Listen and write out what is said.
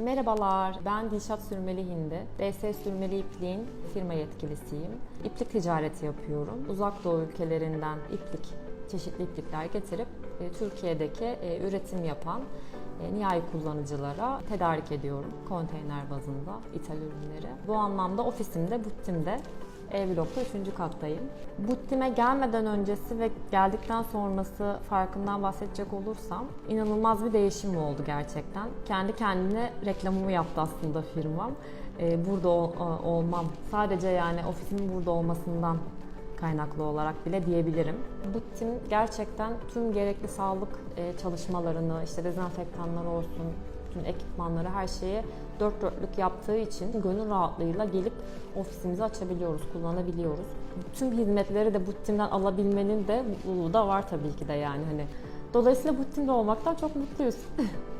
Merhabalar, ben Dilşat Sürmeli Hindi. DS Sürmeli İpliğin firma yetkilisiyim. İplik ticareti yapıyorum. Uzak Doğu ülkelerinden iplik, çeşitli iplikler getirip e, Türkiye'deki e, üretim yapan e, nihai kullanıcılara tedarik ediyorum. Konteyner bazında ithal ürünleri. Bu anlamda ofisimde, Buttim'de E blokta 3. kattayım. Buttim'e gelmeden öncesi ve geldikten sonrası farkından bahsedecek olursam inanılmaz bir değişim oldu gerçekten. Kendi kendine reklamımı yaptı aslında firmam. Ee, burada ol- olmam, sadece yani ofisimin burada olmasından kaynaklı olarak bile diyebilirim. Buttim gerçekten tüm gerekli sağlık e, çalışmalarını, işte dezenfektanlar olsun, bütün ekipmanları, her şeyi dört dörtlük yaptığı için gönül rahatlığıyla gelip ofisimizi açabiliyoruz, kullanabiliyoruz. Tüm hizmetleri de Buttim'den alabilmenin de mutluluğu da var tabii ki de yani hani. Dolayısıyla Buttim'de olmaktan çok mutluyuz.